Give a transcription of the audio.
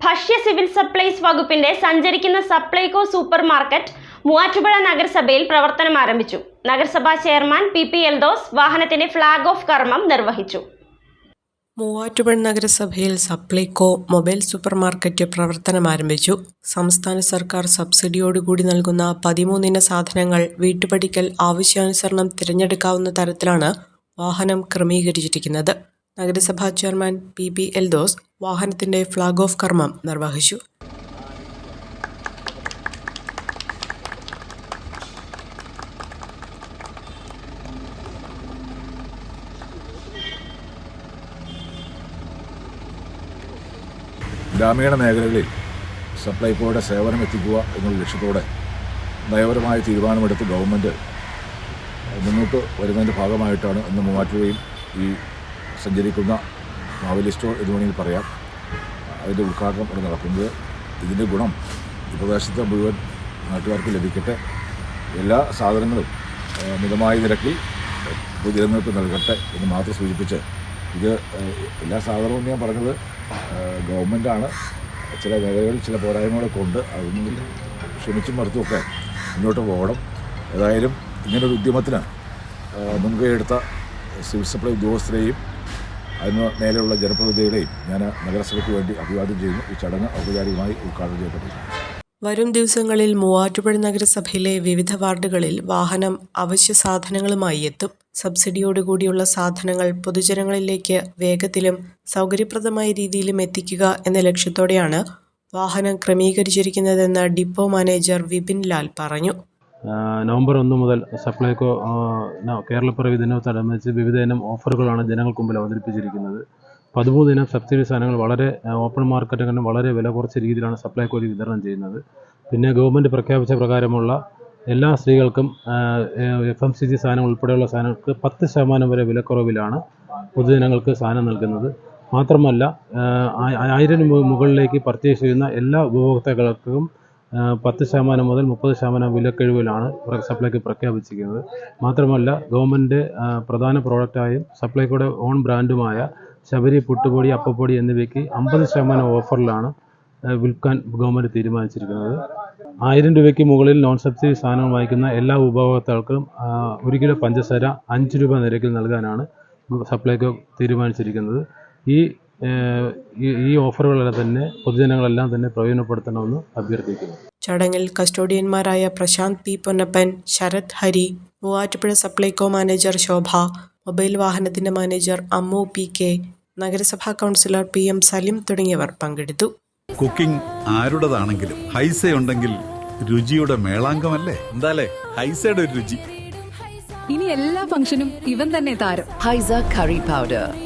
ഭക്ഷ്യ civil supplies വകുപ്പിന്റെ സഞ്ചരിക്കുന്ന സപ്ലൈകോ സൂപ്പർ മാർക്കറ്റ് മൂവാറ്റുപുഴ നഗരസഭയിൽ പ്രവർത്തനം ആരംഭിച്ചു. നഗരസഭാ ചെയർമാൻ പി പി എൽദോസ് വാഹനത്തിന്റെ ഫ്ളാഗ് ഓഫ് കർമ്മം നിർവഹിച്ചു. മൂവാറ്റുപുഴ നഗരസഭയിൽ സപ്ലൈകോ മൊബൈൽ സൂപ്പർ മാർക്കറ്റ് പ്രവർത്തനം ആരംഭിച്ചു. സംസ്ഥാന സർക്കാർ സബ്സിഡിയോടുകൂടി നൽകുന്ന പതിമൂന്നിന സാധനങ്ങൾ വീട്ടുപടിക്കൽ ആവശ്യാനുസരണം തിരഞ്ഞെടുക്കാവുന്ന തരത്തിലാണ് വാഹനം ക്രമീകരിച്ചിരിക്കുന്നത്. നഗരസഭാ ചെയർമാൻ പി പി എൽദോസ് വാഹനത്തിന്റെ ഫ്ളാഗ് ഓഫ് കർമ്മം നിർവഹിച്ചു. ഗ്രാമീണ മേഖലകളിൽ സപ്ലൈകോയുടെ സേവനം എത്തിക്കുക എന്നുള്ള ലക്ഷ്യത്തോടെ നയപരമായ തീരുമാനമെടുത്ത് ഗവൺമെന്റ് മുന്നോട്ട് വരുന്നതിന്റെ ഭാഗമായിട്ടാണ് ഇന്ന് മൂവാറ്റുപുഴയിൽ ഈ സഞ്ചരിക്കുന്ന നോവലിസ്റ്റോ എന്ന് വേണമെങ്കിൽ പറയാം. അതിന്റെ ഉദ്ഘാടനം ഇവിടെ നടക്കുന്നത്. ഇതിന്റെ ഗുണം ഈ പ്രദേശത്തെ മുഴുവൻ നാട്ടുകാർക്ക് ലഭിക്കട്ടെ. എല്ലാ സാധനങ്ങളും മിതമായ നിരക്കിൽ പൊതുജനങ്ങൾക്ക് നൽകട്ടെ എന്ന് മാത്രം സൂചിപ്പിച്ച് ഇത് എല്ലാ സാധനവും ഞാൻ പറഞ്ഞത് ഗവൺമെന്റാണ്. ചില മേഖലകളിൽ ചില പോരായ്മകളൊക്കെ ഉണ്ട്. അതൊന്നും ക്ഷമിച്ചും മറുത്തുമൊക്കെ മുന്നോട്ട് പോകണം. ഏതായാലും ഇങ്ങനൊരു ഉദ്യമത്തിന് മുൻകൈ എടുത്ത സിവിൽ സപ്ലൈ ഉദ്യോഗസ്ഥരെയും അതിന് മേലെയുള്ള ജനപ്രതിനിധികളെയും ഞാൻ നഗരസഭയ്ക്ക് വേണ്ടി അഭിവാദ്യം ചെയ്യുന്നു. ഈ ചടങ്ങ് ഔപചാരികമായി ഉദ്ഘാടനം ചെയ്യപ്പെട്ടിട്ടുണ്ട് വരും ദിവസങ്ങളിൽ മൂവാറ്റുപുഴ നഗരസഭയിലെ വിവിധ വാർഡുകളിൽ വാഹനം അവശ്യ സാധനങ്ങളുമായി എത്തും. സബ്സിഡിയോടുകൂടിയുള്ള സാധനങ്ങൾ പൊതുജനങ്ങളിലേക്ക് വേഗത്തിലും സൗകര്യപ്രദമായ രീതിയിലും എത്തിക്കുക എന്ന ലക്ഷ്യത്തോടെയാണ് വാഹനം ക്രമീകരിച്ചിരിക്കുന്നതെന്ന് ഡിപ്പോ മാനേജർ വിപിൻ ലാൽ പറഞ്ഞു. നവംബർ ഒന്ന് മുതൽ സപ്ലൈകോ കേരളപ്പിറവി ദിനത്തോടനുബന്ധിച്ച് വിവിധ ഇനം ഓഫറുകളാണ് ജനങ്ങൾക്ക് മുമ്പിൽ അവതരിപ്പിച്ചിരിക്കുന്നത്. പതിമൂന്ന് ഇനം സബ്സിഡി സാധനങ്ങൾ വളരെ ഓപ്പൺ മാർക്കറ്റിൽ വളരെ വില കുറച്ച രീതിയിലാണ് സപ്ലൈകോ വിതരണം ചെയ്യുന്നത്. പിന്നെ ഗവൺമെന്റ് പ്രഖ്യാപിച്ച പ്രകാരമുള്ള എല്ലാ സ്ത്രീകൾക്കും എഫ് എം സി ജി സാധനം ഉൾപ്പെടെയുള്ള സാധനങ്ങൾക്ക് പത്ത് ശതമാനം വരെ വിലക്കുറവിലാണ് പൊതുജനങ്ങൾക്ക് സാധനം നൽകുന്നത്. മാത്രമല്ല ആയിരം മുകളിലേക്ക് പർച്ചേസ് ചെയ്യുന്ന എല്ലാ ഉപഭോക്താക്കൾക്കും പത്ത് ശതമാനം മുതൽ മുപ്പത് ശതമാനം വിലക്കിഴിവിലാണ് സപ്ലൈക്ക് സപ്ലൈകോ പ്രഖ്യാപിച്ചിരിക്കുന്നത്. മാത്രമല്ല ഗവൺമെന്റ് പ്രധാന പ്രോഡക്റ്റായും സപ്ലൈകോയുടെ ഓൺ ബ്രാൻഡുമായ ശബരി പുട്ടുപൊടി അപ്പപ്പൊടി എന്നിവയ്ക്ക് അമ്പത് ശതമാനം ഓഫറിലാണ് വിൽക്കാൻ ഗവൺമെന്റ് തീരുമാനിച്ചിരിക്കുന്നത്. ആയിരം രൂപയ്ക്ക് മുകളിൽ നോൺ സബ്സിഡി സാധനങ്ങൾ വാങ്ങിക്കുന്ന എല്ലാ ഉപഭോക്താക്കൾക്കും ഒരു കിലോ പഞ്ചസാര അഞ്ച് രൂപ നിരക്കിൽ നൽകാനാണ് സപ്ലൈകോ തീരുമാനിച്ചിരിക്കുന്നത്. ഈ ഈ- ഓഫറുകളെല്ലാം തന്നെ പൊതുജനങ്ങളെല്ലാം തന്നെ പ്രയോജനപ്പെടുത്തണമെന്ന് അഭ്യർത്ഥിക്കുന്നു. ചടങ്ങിൽ കസ്റ്റോഡിയന്മാരായ Prashanth P Ponnappan Sarath Hari Muvattupuzha Supplyco manager Shobha mobile വാഹനത്തിന്റെ മാനേജർ അമ്മു പി കെ നഗരസഭാ കൗൺസിലർ പി എം സലിം തുടങ്ങിയവർ പങ്കെടുത്തു. കുക്കിംഗ് ആരുടേതാണെങ്കിലും ഹൈസ ഉണ്ടെങ്കിൽ രുചിയുടെ മേളാങ്കമല്ലേ? എന്താലേ? ഹൈസയുടെ ഒരു രുചി. ഇനി എല്ലാ ഫംഗ്ഷനും ഇവൻ തന്നെ താരം. ഹൈസ കറി powder.